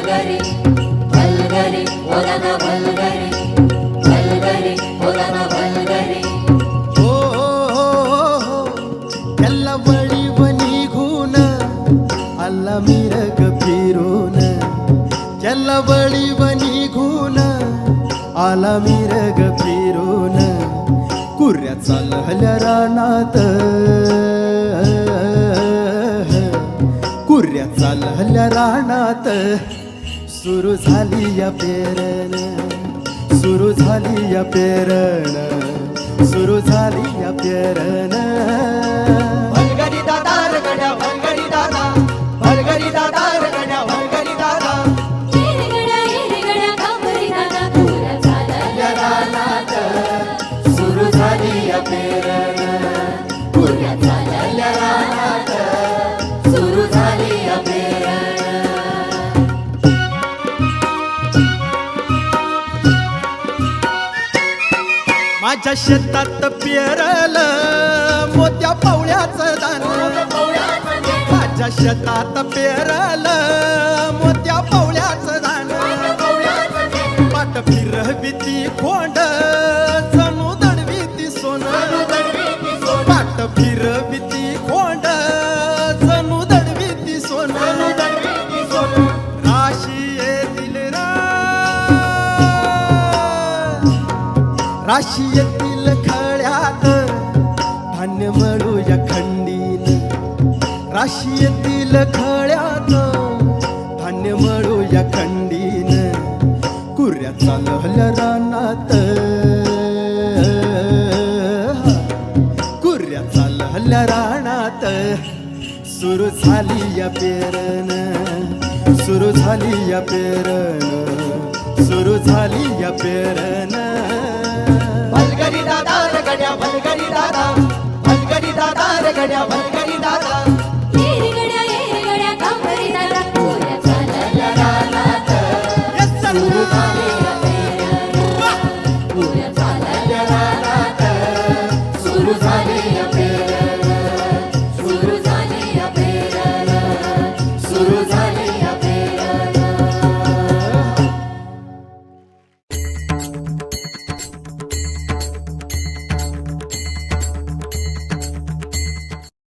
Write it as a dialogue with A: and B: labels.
A: वलगरे वलगरे ओलाना वलगरे वलगरे ओलाना वलगरे हो हो हो त्याला वळीव निघून आला मिरग फिरून त्याला वळीव निघून आला मिरग फिरून कुर्या चालहल्या रानात कुर्या चालहल्या रानात सुरू झाली या पेरण सुरू झाली या पेरण सुरू झाली या पेरण माझ्या शेतात पेरल मोत्या पावळ्याचं दान. माझ्या शेतात पेरल मोत्या पावळ्याचं दान. पाट फिरविती खोंड राशीतील खळ्यात धान्य मळूया खंडीन राशीतील खळ्यात धान्य मळूया खंडीन कुर्या चालहल्या रानात. कुर्या चालहल्या रानात. सुरू झाली या पेरण सुरू झाली या पेरण सुरू झाली या पेरण
B: दादा अलगडी दादा रगड्या